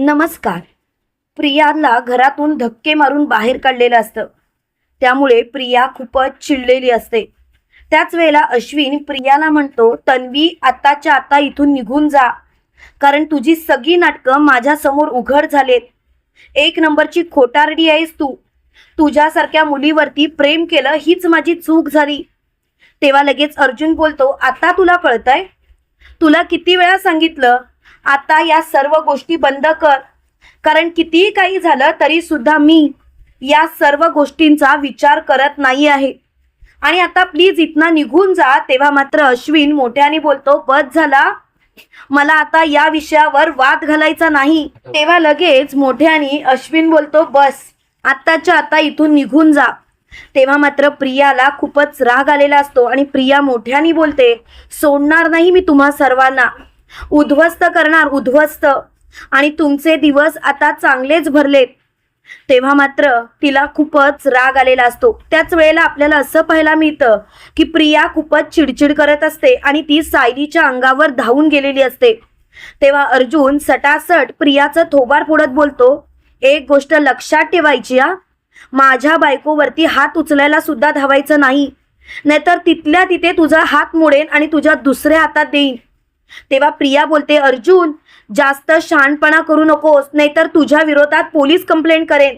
नमस्कार. प्रियाला घरातून धक्के मारून बाहेर काढलेलं असतं. त्यामुळे प्रिया खूपच चिडलेली असते. त्याच वेळेला अश्विन प्रियाला म्हणतो तन्वी आत्ताच्या आता इथून निघून जा. कारण तुझी सगळी नाटकं माझ्यासमोर उघड झालेत. एक नंबरची खोटारडी आहेस तू. तुझ्यासारख्या मुलीवरती प्रेम केलं हीच माझी चूक झाली. तेव्हा लगेच अर्जुन बोलतो आता तुला कळतंय? तुला किती वेळा सांगितलं आता या सर्व गोष्टी बंद कर. कारण कितीही काही झालं तरी सुद्धा मी या सर्व गोष्टींचा विचार करत नाही आहे. आणि आता प्लीज इथनं निघून जा. तेव्हा मात्र अश्विन मोठ्याने बोलतो बस झाला. मला आता या विषयावर वाद घालायचा नाही. तेव्हा लगेच मोठ्याने अश्विन बोलतो बस. आत्ताच्या आता इथून निघून जा. तेव्हा मात्र प्रियाला खूपच राग आलेला असतो आणि प्रिया मोठ्याने बोलते सोडणार नाही मी तुम्हा सर्वांना. उद्ध्वस्त करणार उद्ध्वस्त. आणि तुमचे दिवस आता चांगलेच भरलेत. तेव्हा मात्र तिला खूपच राग आलेला असतो. त्याच वेळेला आपल्याला असं पाहायला मिळतं की प्रिया खूपच चिडचिड करत असते आणि ती सायलीच्या अंगावर धावून गेलेली असते. तेव्हा अर्जुन सटासट प्रियाचं थोबार फोडत बोलतो एक गोष्ट लक्षात ठेवायची हा. माझ्या बायकोवरती हात उचलायला सुद्धा धावायचं नाही. नाहीतर तिथल्या तिथे तुझा हात मोडेन आणि तुझ्या दुसऱ्या हातात देईन. तेव्हा प्रिया बोलते अर्जुन जास्त शहाणपणा करू नकोस नाहीतर तुझ्या विरोधात पोलीस कंप्लेंट करेन.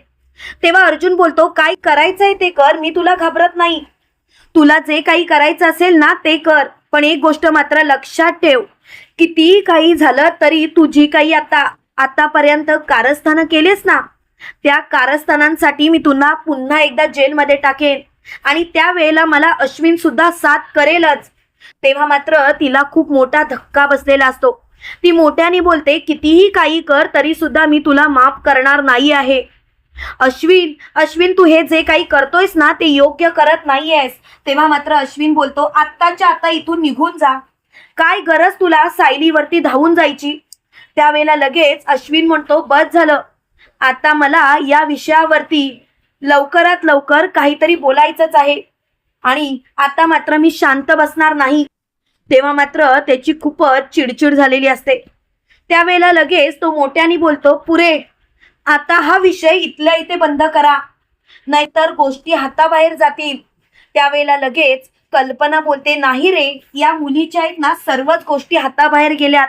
तेव्हा अर्जुन बोलतो काय करायचंय ते कर मी तुला घाबरत नाही. तुला जे काही करायचं असेल ना ते कर पण एक गोष्ट मात्र लक्षात ठेव. कितीही काही झालं तरी तुझी काही आता आतापर्यंत कारस्थानं केलीस ना त्या कारस्थानांसाठी मी तुला पुन्हा एकदा जेलमध्ये टाकेन. आणि त्यावेळेला मला अश्विन सुद्धा साथ करेलच. तेव्हा मात्र तिला खूप मोठा धक्का बसलेला असतो. ती मोठ्याने बोलते कितीही काही कर तरी सुद्धा मी तुला माफ करणार नाही आहे. अश्विन अश्विन तू हे जे काही करतोयस ना ते योग्य करत नाहीयेस. तेव्हा मात्र अश्विन बोलतो आत्ताच्या आता इथून निघून जा. काय गरज तुला सायलीवरती धावून जायची? त्यावेळेला लगेच अश्विन म्हणतो बस झालं. आता मला या विषयावरती लवकरात लवकर काहीतरी बोलायचंच आहे. आणि आता मात्र मी शांत बसणार नाही. तेव्हा मात्र त्याची खूपच चिडचिड झालेली असते. त्यावेळेला लगेच तो मोठ्याने बोलतो पुरे आता हा विषय इथल्या इथे बंद करा. नाहीतर गोष्टी हाताबाहेर जातील. त्यावेळेला लगेच कल्पना बोलते नाही रे या मुलीच्या आहेत ना सर्वच गोष्टी हाताबाहेर गेल्यात.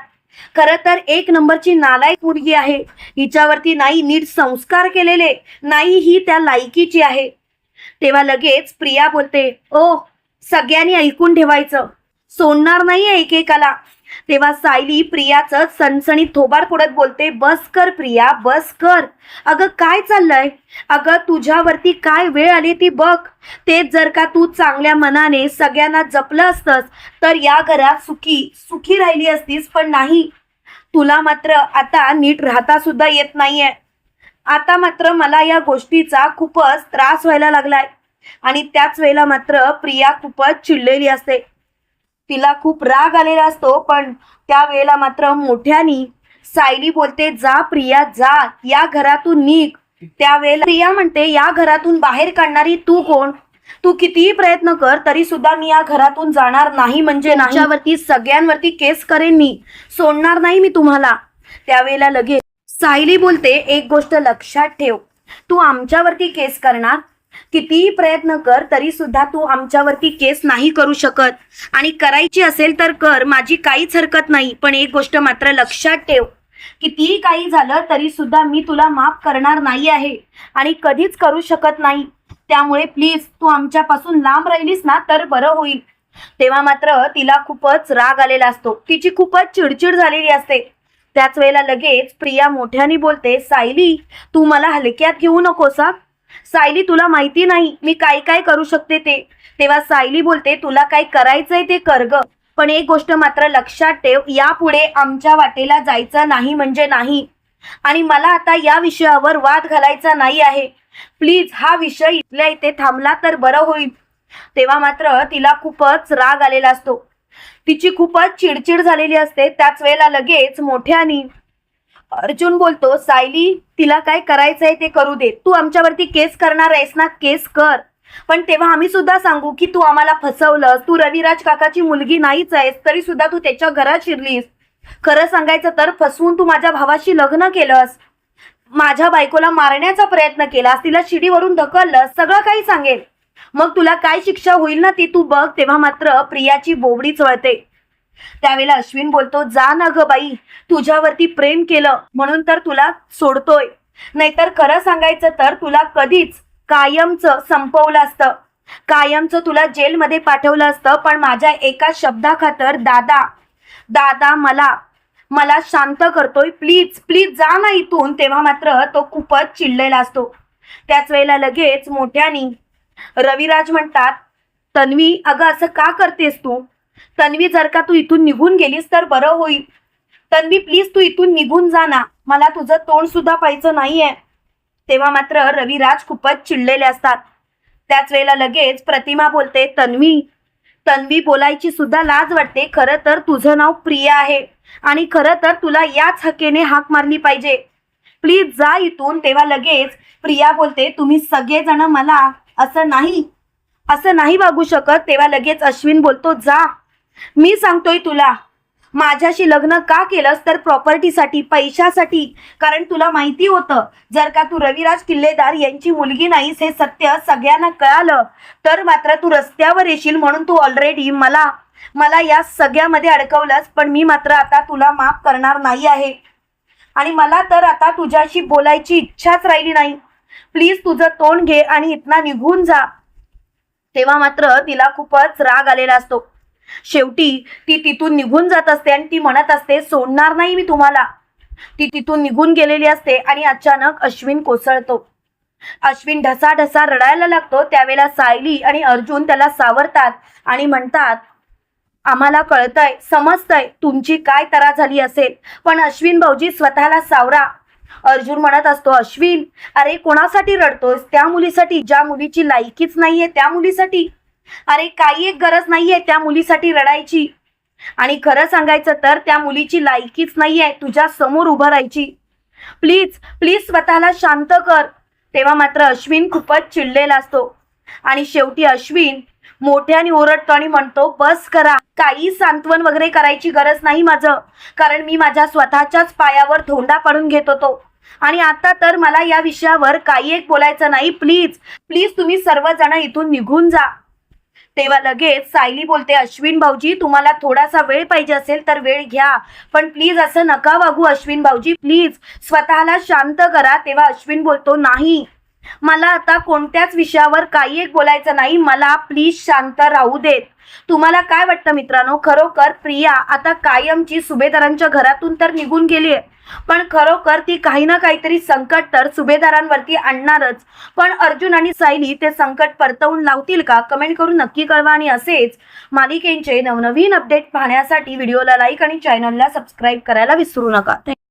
खरं तर एक नंबरची नालायक मुलगी आहे. हिच्यावरती नाही नीट संस्कार केलेले नाही ही त्या लायकीची आहे. तेव्हा लगेच प्रिया बोलते ओ सगळ्यांनी ऐकून ठेवायचं. सोडणार नाही एकेकाला. तेव्हा सायली प्रियाचं सणसणीत थोबार फोडत बोलते बस कर प्रिया बस कर. अगं काय चाललंय? अगं तुझ्यावरती काय वेळ आली ती बघ. तेच जर का तू चांगल्या मनाने सगळ्यांना जपलं असतंस तर या घरात सुखी सुखी राहिली असतीस पण नाही. तुला मात्र आता नीट राहता सुद्धा येत नाहीये. आता मात्र मला या गोष्टीचा खूपच त्रास व्हायला लागलाय. आणि त्याच वेळेला मात्र प्रिया खूपच चिडलेली असते. तिला खूप राग आलेला असतो पण त्या वेळेला मात्र मोठ्यानी सायली बोलते जा प्रिया जा. या घरातून निघ. त्यावेळेला प्रिया म्हणते या घरातून बाहेर काढणारी तू कोण? तू कितीही प्रयत्न कर तरी सुद्धा मी या घरातून जाणार नाही. म्हणजे नाहीवरती सगळ्यांवरती केस करेन मी. सोडणार नाही मी तुम्हाला. त्यावेळेला लगेच सायली बोलते एक गोष्ट लक्षात ठेव. तू आमच्यावरती केस करणार? कितीही प्रयत्न कर तरी सुद्धा तू आमच्यावरती केस नाही करू शकत. आणि करायची असेल तर कर माझी काहीच हरकत नाही पण एक गोष्ट मात्र लक्षात ठेव. कितीही काही झालं तरी सुद्धा मी तुला माफ करणार नाही आहे. आणि कधीच करू शकत नाही. त्यामुळे प्लीज तू आमच्यापासून लांब राहिलीस ना तर बरं होईल. तेव्हा मात्र तिला खूपच राग आलेला असतो. तिची खूपच चिडचिड झालेली असते. त्याच वेळेला लगेच प्रिया मोठ्याने बोलते सायली तू मला हलक्यात घेऊ नकोस हा. सायली तुला माहिती नाही मी काय काय करू शकते ते. तेव्हा सायली बोलते तुला काय करायचंय ते कर ग. पण एक गोष्ट मात्र लक्षात ठेव यापुढे आमच्या वाटेला जायचं नाही म्हणजे नाही. आणि मला आता या विषयावर वाद घालायचा नाही आहे. प्लीज हा विषय इथल्या इथे थांबला तर बरं होईल. तेव्हा मात्र तिला खूपच राग आलेला असतो. तिची खूपच चिडचिड झालेली असते. त्याच वेळेला लगेच मोठ्यानी अर्जुन बोलतो सायली तिला काय करायचंय ते करू दे. तू आमच्यावरती केस करणार आहेस ना? केस कर. पण तेव्हा आम्ही सुद्धा सांगू की तू आम्हाला फसवलंस. तू रविराज काकाची मुलगी नाहीच आहेस तरी सुद्धा तू त्याच्या घरात शिरलीस. खरं सांगायचं तर फसवून तू माझ्या भावाशी लग्न केलंस. माझ्या बायकोला मारण्याचा प्रयत्न केलास तिला शिडीवरून ढकललं सगळं काही सांगेल. मग तुला काय शिक्षा होईल ना ती तू बघ तेव्हा मात्र प्रियाची बोबडी चळते. त्यावेळेला अश्विन बोलतो जा ना ग बाई तुझ्यावरती प्रेम केलं म्हणून तर तुला सोडतोय. नाहीतर खरं सांगायचं तर तुला कधीच कायमचं संपवलं असतं. कायमचं तुला जेलमध्ये पाठवलं असतं पण माझ्या एका शब्दाखातर दादा दादा मला मला शांत करतोय. प्लीज प्लीज जा ना इथून. तेव्हा मात्र तो खूपच चिडलेला असतो. त्याच वेळेला लगेच मोठ्यानी रविराज म्हणतात तन्वी अगं असं का करतेस तू? तन्वी जर का तू इथून निघून गेलीस तर बरं होईल. तन्वी प्लीज तू इथून निघून जा ना. मला तुझं तोंड सुद्धा पाहिजे नाहीये. तेव्हा मात्र रविराज खूपच चिडलेले असतात. त्याच वेळेला लगेच प्रतिमा बोलते तन्वी तन्वी बोलायची सुद्धा लाज वाटते. खरं तर तुझं नाव प्रिया आहे. आणि खरं तर तुला याच हकेने हाक मारली पाहिजे. प्लीज जा इथून. तेव्हा लगेच प्रिया बोलते तुम्ही सगळेजण मला असं नाही. असं नाही वागू शकत तेव्हा लगेच अश्विन बोलतो जा. मी सांगतोय तुला. माझ्याशी लग्न का केलंस तर प्रॉपर्टीसाठी पैशासाठी? कारण तुला माहिती होतं जर का तू रविराज किल्लेदार यांची मुलगी नाहीस हे सत्य सगळ्यांना कळालं तर मात्र तू रस्त्यावर येशील म्हणून तू ऑलरेडी मला मला या सगळ्यामध्ये अडकवलंस पण मी मात्र आता तुला माफ करणार नाही आहे. आणि मला तर आता तुझ्याशी बोलायची इच्छाच राहिली नाही. प्लीज तुझं तोंड घे आणि इथना निघून जा. तेव्हा मात्र तिला खूपच राग आलेला असतो. शेवटी ती तिथून निघून जात असते आणि ती म्हणत असते सोडणार नाही मी तुम्हाला. ती तिथून निघून गेलेली असते आणि अचानक अश्विन कोसळतो. अश्विन ढसा ढसा रडायला लागतो. त्यावेळेला सायली आणि अर्जुन त्याला सावरतात आणि म्हणतात आम्हाला कळतंय समजतंय तुमची काय तरा झाली असेल पण अश्विन भाऊजी स्वतःला सावरा. अर्जुन म्हणत असतो अश्विन अरे कोणासाठी रडतोस त्या मुलीसाठी ज्या मुलीची लायकीच नाहीये त्या मुलीसाठी. अरे काही एक गरज नाहीये त्या मुलीसाठी रडायची. आणि खरं सांगायचं तर त्या मुलीची लायकीच नाहीये तुझ्या समोर उभं राहायची. प्लीज प्लीज स्वतःला शांत कर. तेव्हा मात्र अश्विन खूपच चिडलेला असतो. आणि शेवटी अश्विन मोठ्याने ओरडतो आणि म्हणतो बस करा. काही सांत्वन वगैरे करायची गरज नाही माझं. कारण मी माझ्या स्वतःच्याच पायावर धोंडा पाडून घेत होतो. आणि आता तर मला या विषयावर काही एक बोलायचं नाही. प्लीज प्लीज तुम्ही सर्वजण इथून निघून जा. तेव्हा लगेच सायली बोलते अश्विन भाऊजी तुम्हाला थोडासा वेळ पाहिजे असेल तर वेळ घ्या. पण प्लीज असं नका वागू अश्विन भाऊजी. प्लीज स्वतःला शांत करा. तेव्हा अश्विन बोलतो नाही. मला आता कोणत्याच विषयावर काही एक बोलायचं नाही. मला प्लीज शांत राहू देत. तुम्हाला काय वाटतं मित्रांनो? खरोखर प्रिया आता कायमची सुभेदारांच्या घरातून तर निघून गेली आहे पण खरोखर ती काही ना काहीतरी संकट तर सुभेदारांवरती आणणारच. पण अर्जुन आणि सायली ते संकट परतवून लावतील का? कमेंट करून नक्की कळवा आणि असेच मालिकेंचे नवनवीन अपडेट पाहण्यासाठी व्हिडिओला लाईक आणि चॅनलला सबस्क्राईब करायला विसरू नका.